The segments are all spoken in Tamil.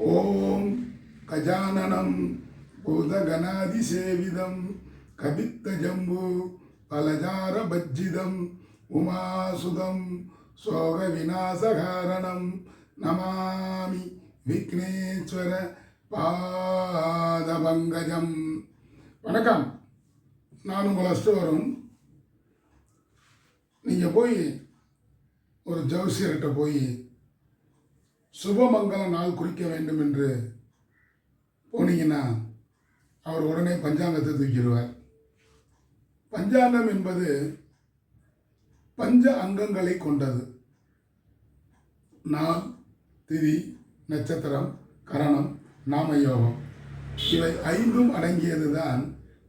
ஓம் கஜானனம் பூதகணாதிசேவிதம் கபித்த ஜம்பு பலஜார பஜ்ஜிதம் உமாசுதம் சோக விநாசகாரணம் நமாமி விக்னேஸ்வர பாதபங்கஜம். வணக்கம். நான் உங்கள் அஷ்டவரும் நீங்கள் போய் ஒரு ஜோசியர்கிட்ட போய் சுபமங்கல நாள் குறிக்க வேண்டும் என்று போனீங்கன்னா அவர் உடனே பஞ்சாங்கத்தை தூக்கிடுவார். பஞ்சாங்கம் என்பது பஞ்ச அங்கங்களை கொண்டது. நாள் திதி நட்சத்திரம் கரணம் நாமயோகம் இவை ஐந்தும் அடங்கியது தான்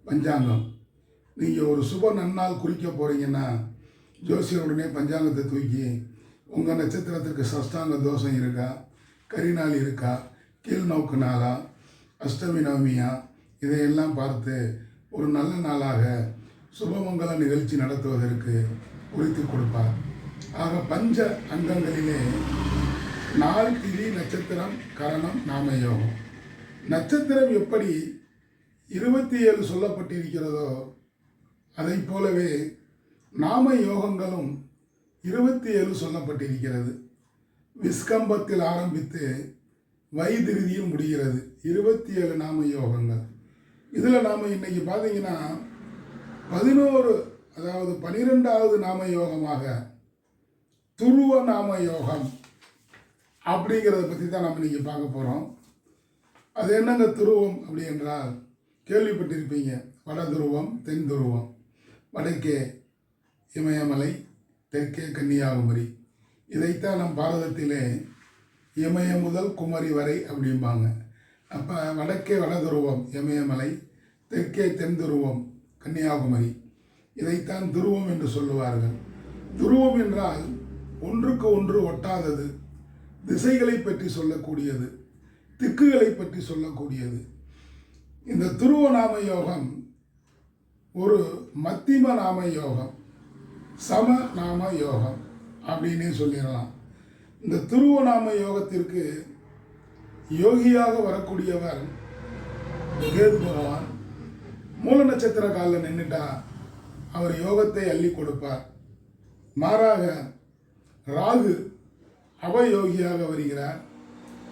பஞ்சாங்கம். நீங்கள் ஒரு சுப நன்னால் குறிக்க போகிறீங்கன்னா ஜோசியருடனே பஞ்சாங்கத்தை தூக்கி உங்கள் நட்சத்திரத்திற்கு சஷ்டாங்க தோஷம் இருக்கா? கரிநாள் இருக்கா? கீழ் நோக்கு நாளா? அஷ்டமி நவமியா? இதையெல்லாம் பார்த்து ஒரு நல்ல நாளாக சுபமங்கல நிகழ்ச்சி நடத்துவதற்கு குறித்து கொடுப்பார். ஆக பஞ்ச அங்கங்களிலே நாள் திதி நட்சத்திரம் கரணம் நாமயோகம் நட்சத்திரம் எப்படி இருபத்தி ஏழு சொல்லப்பட்டிருக்கிறதோ அதைப் போலவே நாம யோகங்களும் இருபத்தி ஏழு சொல்லப்பட்டிருக்கிறது. விஸ்கம்பத்தில் ஆரம்பித்து வைதிருதியில் முடிகிறது. இருபத்தி ஏழு நாம யோகங்கள். இதில் நாம் இன்னைக்கு பார்த்தீங்கன்னா பதினோரு அதாவது பனிரெண்டாவது நாம யோகமாக துருவ நாம யோகம் அப்படிங்கிறத பற்றி தான் நம்ம இன்றைக்கி பார்க்க போகிறோம் அது என்னங்க துருவம் அப்படி என்றால் கேள்விப்பட்டிருப்பீங்க. வட துருவம் தென் துருவம் வடக்கே இமயமலை தெற்கே கன்னியாகுமரி. இதைத்தான் நம் பாரதத்திலே இமயம் முதல் குமரி வரை அப்படிம்பாங்க. அப்போ வடக்கே வட துருவம் இமயமலை தெற்கே தென் துருவம் கன்னியாகுமரி. இதைத்தான் துருவம் என்று சொல்லுவார்கள். துருவம் என்றால் ஒன்றுக்கு ஒன்று ஒட்டாதது திசைகளை பற்றி சொல்லக்கூடியது திக்குகளை பற்றி சொல்லக்கூடியது. இந்த துருவ நாம யோகம் ஒரு மத்திம நாம யோகம் சம நாம யோகம் அப்படின்னே சொல்லிடலாம். இந்த துருவ நாம யோகத்திற்கு யோகியாக வரக்கூடியவர் கேது பகவான். மூல நட்சத்திர காலில் நின்றுட்டா அவர் யோகத்தை அள்ளி கொடுப்பார். மாறாக ராகு அவயோகியாக வருகிறார்.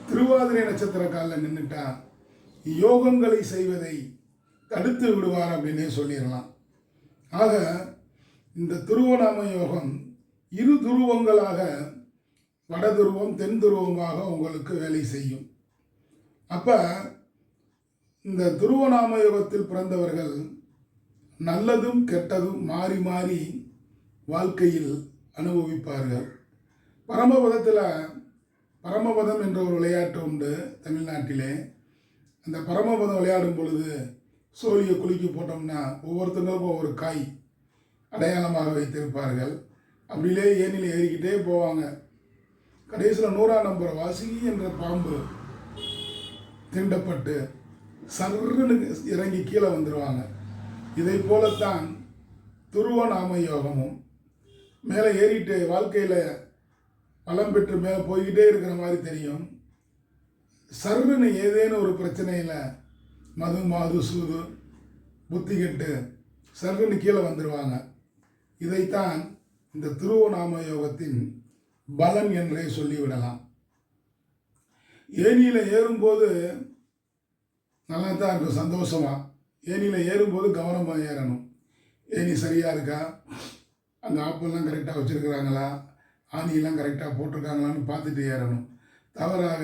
திருவாதிரை நட்சத்திர காலில் நின்றுட்டா யோகங்களை செய்வதை தடுத்து விடுவார் அப்படின்னே சொல்லிடலாம். ஆக இந்த துருவநாம யோகம் இரு துருவங்களாக வட துருவம் தென் துருவமாக உங்களுக்கு வேலை செய்யும். அப்போ இந்த துருவநாம யோகத்தில் பிறந்தவர்கள் நல்லதும் கெட்டதும் மாறி மாறி வாழ்க்கையில் அனுபவிப்பார்கள். பரமபதத்தில் பரமபதம் என்ற ஒரு விளையாட்டு உண்டு தமிழ்நாட்டிலே. அந்த பரமபதம் விளையாடும் பொழுது சோழியை குலுக்கி போட்டோம்னா ஒவ்வொருத்தருக்கும் ஒவ்வொரு காய். அடையாளமாக வைத்திருப்பார்கள். அப்படிலே ஏனில் ஏறிக்கிட்டே போவாங்க. கடைசியில் நூறாம் நம்பர் வாசுகி என்ற பாம்பு தீண்டப்பட்டு சர்ருன்னு இறங்கி கீழே வந்துடுவாங்க இதை போலத்தான் துருவநாம யோகமும் மேலே ஏறிட்டு வாழ்க்கையில் வளம் பெற்று மேலே போய்கிட்டே இருக்கிற மாதிரி தெரியும். சர்ருன்னு ஏதேனும் ஒரு பிரச்சனையில் மது மாது சூது புத்தி கெட்டு சர்ருன்னு கீழே வந்துடுவாங்க இதைத்தான் இந்த திருவநாம யோகத்தின் பலன் என்றே சொல்லிவிடலாம். ஏனியில் ஏறும்போது நல்லா தான் இருக்கும் சந்தோஷமாக ஏனியில் ஏறும்போது கவனமாக ஏறணும். ஏனி சரியாக இருக்கா? அந்த ஆப்பெல்லாம் கரெக்டாக வச்சுருக்கிறாங்களா? ஆணியெல்லாம் கரெக்டாக போட்டிருக்காங்களான்னு பார்த்துட்டு ஏறணும். தவறாக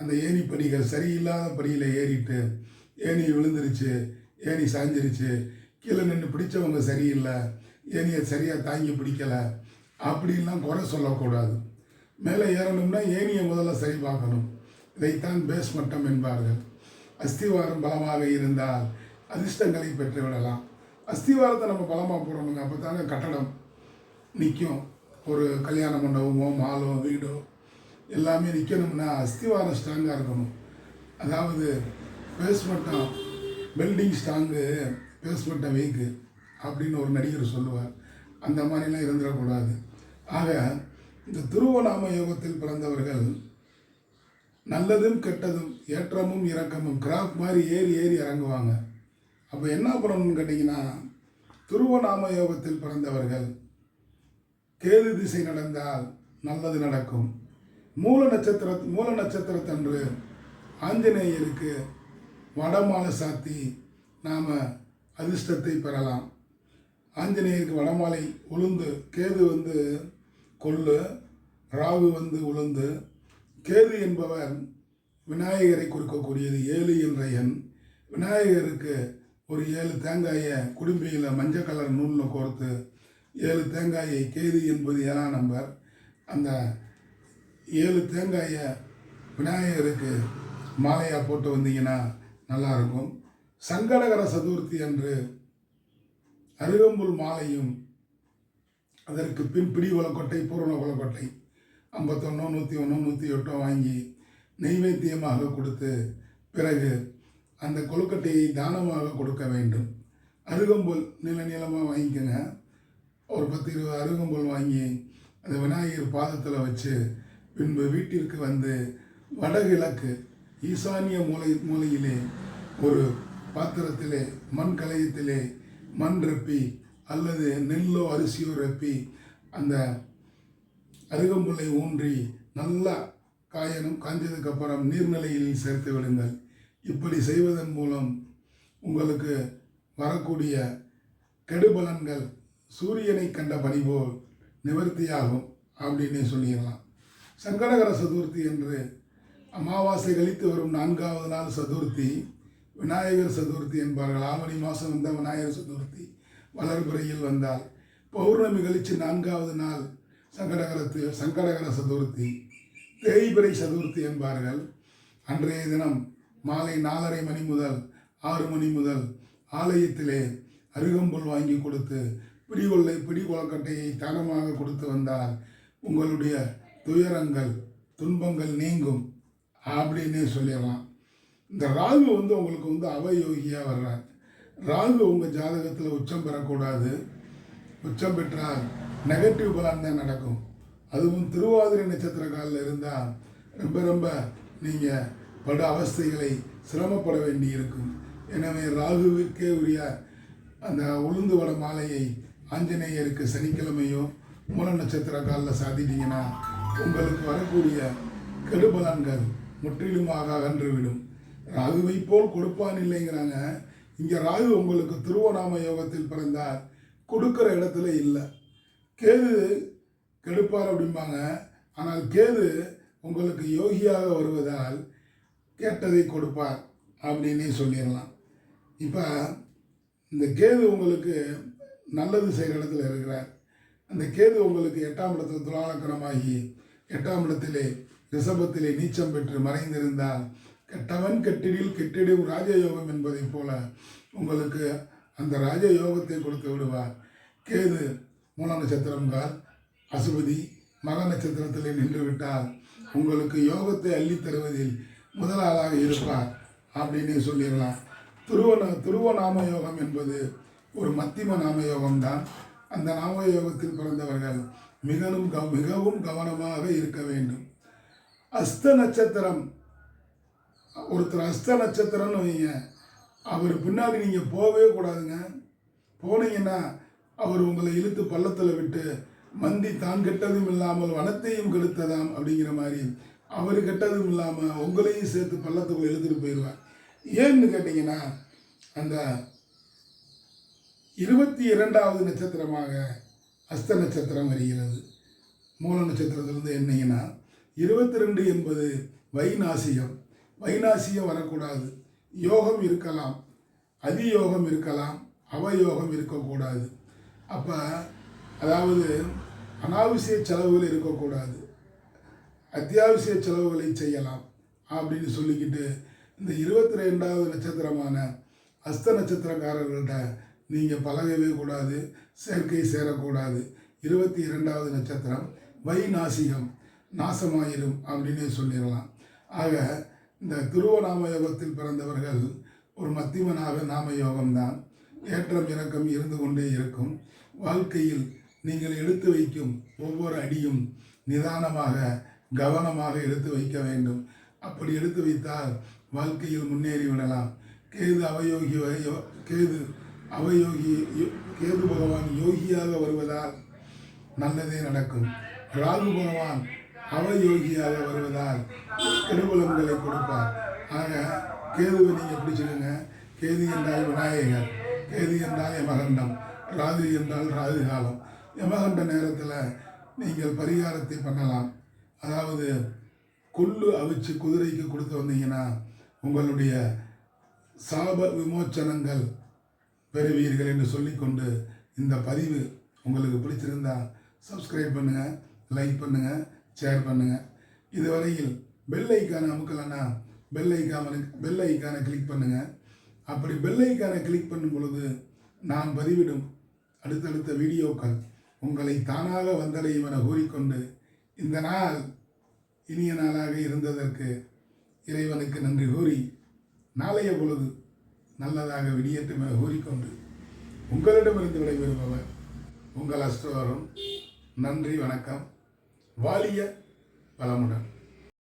அந்த ஏணி படிகள் சரியில்லாத படியில் ஏறிட்டு ஏணி விழுந்துருச்சு ஏணி சாஞ்சிருச்சு கீழே நின்று பிடிச்சவங்க சரியில்லை ஏனியை சரியாக தாங்கி பிடிக்கலை. அப்படின்லாம் குறை சொல்லக்கூடாது. மேலே ஏறணும்னா ஏனியை முதல்ல சரி பார்க்கணும். இதைத்தான் பேஸ் மட்டம் என்பார்கள். அஸ்திவாரம் பலமாக இருந்தால் அதிர்ஷ்டங்களை பெற்று விடலாம் அஸ்திவாரத்தை நம்ம பலமாக போடணுங்க. அப்போ தாங்க கட்டடம் நிற்கும் ஒரு கல்யாண மண்டபமோ மாலோ வீடோ எல்லாமே நிற்கணும்னா அஸ்திவாரம் ஸ்ட்ராங்காக இருக்கணும். அதாவது பேஸ்மெண்ட்டம் பில்டிங் ஸ்ட்ராங்கு பேஸ்மெண்ட்டை வீக்கு அப்படின்னு ஒரு நடிகர் சொல்லுவார். அந்த மாதிரிலாம் இருந்துடக்கூடாது. ஆக இந்த துருவநாம யோகத்தில் பிறந்தவர்கள் நல்லதும் கெட்டதும் ஏற்றமும் இறக்கமும் கிராஃப் மாதிரி ஏறி ஏறி இறங்குவாங்க. அப்போ என்ன பண்ணணும்னு கேட்டிங்கன்னா துருவநாம யோகத்தில் பிறந்தவர்கள் கேது திசை நடந்தால் நல்லது நடக்கும். மூல நட்சத்திர மூல நட்சத்திரத்தன்று ஆஞ்சநேயருக்கு வடமாலை சாத்தி நாம் அதிர்ஷ்டத்தை பெறலாம். ஆஞ்சநேயருக்கு வடமாலை உளுந்து கேது வந்து கொள்ளு ராகு வந்து உளுந்து. கேது என்பவர் விநாயகரை குறிக்கக்கூடியது ஏழு என்ற எண். விநாயகருக்கு ஒரு ஏழு தேங்காயை குடும்பியில் மஞ்சள் கலர் நூலில் கோர்த்து ஏழு தேங்காயை கேது என்பது ஏழாம் நம்பர் அந்த ஏழு தேங்காயை விநாயகருக்கு மாலையாக போட்டு வந்தீங்கன்னா நல்லாயிருக்கும் சங்கடகர சதுர்த்தி அன்று அருகம்புல் மாலையும் அதற்கு பின் பிடி கொலக்கொட்டை பூரண கொலக்கொட்டை ஐம்பத்தொன்னோ நூற்றி ஒன்றோ நூற்றி எட்டோ வாங்கி நெய்வேத்தியமாக கொடுத்து பிறகு அந்த கொழுக்கட்டையை தானமாக கொடுக்க வேண்டும். அருகம்புல் நில நீளமாக வாங்கிக்கோங்க. ஒரு பத்து இருபது அருகம்புல் வாங்கி அந்த விநாயகர் பாதத்தில் வச்சு பின்பு வீட்டிற்கு வந்து வடகிழக்கு ஈசானிய மூலை மூலையிலே ஒரு பாத்திரத்திலே மண் கலையத்திலே மண் ரெப்பி அல்லது நெல்லோ அரிசியோ ரெப்பி அந்த அருகம்புல்லை ஊன்றி நல்லா காயணும் காய்ஞ்சதுக்கப்புறம் நீர்நிலையில் சேர்த்து விடுங்கள். இப்படி செய்வதன் மூலம் உங்களுக்கு வரக்கூடிய கெடுபலன்கள் சூரியனை கண்ட பணி போல் நிவர்த்தியாகும் அப்படின்னு சொல்லிடலாம். சங்கடகர சதுர்த்தி என்று அமாவாசை கழித்து வரும் நான்காவது நாள் சதுர்த்தி விநாயகர் சதுர்த்தி என்பார்கள். ஆவணி மாதம் வந்த விநாயகர் சதுர்த்தி வளர்புறையில் வந்தால் பௌர்ணமி கழித்து நான்காவது நாள் சங்கடகரத்து சங்கடகர சதுர்த்தி தேய்பிரை சதுர்த்தி என்பார்கள். அன்றைய தினம் மாலை நாலரை மணி முதல் ஆறு மணி முதல் ஆலயத்திலே அருகம்புல் வாங்கி கொடுத்து பிடிகொள்ளை பிடிகொலக்கட்டையை தானமாக கொடுத்து வந்தால் உங்களுடைய துயரங்கள் துன்பங்கள் நீங்கும். அப்படின்னே சொல்லலாம் இந்த ராகு வந்து உங்களுக்கு வந்து அவயோகியாக வர்றார். ராகு உங்கள் ஜாதகத்தில் உச்சம் பெறக்கூடாது. உச்சம் பெற்றால் நெகட்டிவ் பலன் தான் நடக்கும். அதுவும் திருவாதிரை நட்சத்திர காலில் இருந்தால் ரொம்ப ரொம்ப நீங்கள் படு அவஸ்தைகளை சிரமப்பட வேண்டி இருக்கும் எனவே ராகுவிற்கே உரிய அந்த உளுந்து வட மாலையை ஆஞ்சநேயருக்கு சனிக்கிழமையோ மூல நட்சத்திர காலில் சாத்திட்டீங்கன்னா உங்களுக்கு வரக்கூடிய கெடுபலன்கள் முற்றிலுமாக அகன்றுவிடும். ராகுவை போல் கொடுப்பான் இல்லைங்கிறாங்க. இங்கே ராகு உங்களுக்கு திருவண்ணாம யோகத்தில் பிறந்தார். கொடுக்குற இடத்துல இல்லை. கேது கெடுப்பார் அப்படிம்பாங்க. ஆனால் கேது உங்களுக்கு யோகியாக வருவதால் கேட்டதை கொடுப்பார் அப்படின்னே சொல்லிடலாம். இப்போ இந்த கேது உங்களுக்கு நல்லது செய்கிற இடத்துல இருக்கிறார். அந்த கேது உங்களுக்கு எட்டாம் இடத்துல துலாலக்கணமாகி எட்டாம் இடத்திலே ரிஷபத்திலே நீச்சம் பெற்று மறைந்திருந்தால் கெட்டவன் கெட்டிடில் கெட்டிடும் ராஜயோகம் என்பதைப் போல உங்களுக்கு அந்த ராஜயோகத்தை கொடுத்து விடுவார். கேது மூல நட்சத்திரம்கால் அசுபதி மக நட்சத்திரத்திலே நின்று விட்டால் உங்களுக்கு யோகத்தை அள்ளித் தருவதில் முதல் ஆளாக இருப்பார் அப்படின்னு சொல்லிடலாம் துருவ துருவ நாம யோகம் என்பது ஒரு மத்திம நாம யோகம்தான் அந்த நாம யோகத்தில் பிறந்தவர்கள் மிகவும் கவ மிகவும் கவனமாக இருக்க வேண்டும். அஸ்த நட்சத்திரம் ஒருத்தர் அஸ்த நட்சத்திரம்னு வைங்க. அவர் பின்னாடி நீங்கள் போகவே கூடாதுங்க. போனீங்கன்னா அவர் உங்களை இழுத்து பள்ளத்தில் விட்டு மந்தி தான் கெட்டதும் இல்லாமல் வனத்தையும் கெடுத்ததாம் அப்படிங்கிற மாதிரி அவர் கெட்டதும் இல்லாமல் உங்களையும் சேர்த்து பள்ளத்துக்குள்ள இழுத்துட்டு போயிடுவார். ஏன்னு கேட்டிங்கன்னா அந்த இருபத்தி இரண்டாவது நட்சத்திரமாக அஸ்த நட்சத்திரம் வருகிறது. மூல நட்சத்திரத்திலிருந்து என்னங்கன்னா இருபத்தி ரெண்டு என்பது வைநாசிகம். வைநாசியம் வரக்கூடாது. யோகம் இருக்கலாம். அதியோகம் இருக்கலாம். அவயோகம் இருக்கக்கூடாது. அப்போ அதாவது அனாவசிய செலவுகள் இருக்கக்கூடாது. அத்தியாவசிய செலவுகளை செய்யலாம் அப்படின்னு சொல்லிக்கிட்டு இந்த இருபத்தி ரெண்டாவது நட்சத்திரமான அஸ்த நட்சத்திரக்காரர்கள்ட்ட நீங்கள் பழகவே கூடாது. சேர்க்கை சேரக்கூடாது. இருபத்தி இரண்டாவது நட்சத்திரம் வை நாசிகம் நாசமாயிரும் அப்படின்னு சொல்லிடலாம். ஆக இந்த துருவ நாம யோகத்தில் பிறந்தவர்கள் ஒரு மத்திமனாக நாம யோகம்தான். ஏற்றம் இறக்கம் இருந்து கொண்டே இருக்கும். வாழ்க்கையில் நீங்கள் எடுத்து வைக்கும் ஒவ்வொரு அடியும் நிதானமாக கவனமாக எடுத்து வைக்க வேண்டும். அப்படி எடுத்து வைத்தால் வாழ்க்கையில் முன்னேறி விடலாம். கேது அவயோகி கேது அவயோகி யோ- கேது பகவான் யோகியாக வருவதால் நல்லதே நடக்கும். ராகு பகவான் அவயோகியாக வருவதால் கெடுபலன்களை கொடுப்பார். ஆக கேதுவை நீங்கள் பிடிச்சிருங்க கேது என்றால் விநாயகர் கேது என்றால் யமகண்டம் ராகு என்றால் ராதி காலம் யமகண்ட நேரத்தில் நீங்கள் பரிகாரத்தை பண்ணலாம். அதாவது கொள்ளு அவிச்சு குதிரைக்கு கொடுத்து வந்தீங்கன்னா உங்களுடைய சாப விமோச்சனங்கள் பெறுவீர்கள் என்று சொல்லிக்கொண்டு இந்த பதிவு உங்களுக்கு பிடிச்சிருந்தா சப்ஸ்கிரைப் பண்ணுங்கள் லைக் பண்ணுங்கள் ஷேர் பண்ணுங்கள் இதுவரையில் பெல் ஐக்கானை அமுக்கலைன்னா பெல் ஐக்கான பெல் ஐக்கானை கிளிக் பண்ணுங்கள் அப்படி பெல் ஐக்கானை கிளிக் பண்ணும் பொழுது நான் பதிவிடும் அடுத்தடுத்த வீடியோக்கள் உங்களை தானாக வந்தடையும் என கூறிக்கொண்டு இந்த நாள் இனிய நாளாக இருந்ததற்கு இறைவனுக்கு நன்றி கூறி நாளைய பொழுது நல்லதாக விடியட்டும் என கூறிக்கொண்டு உங்களிடமிருந்து விடைபெறுபவர் உங்கள் அஸ்டோரும் நன்றி வணக்கம். வாலிய பலமுடன்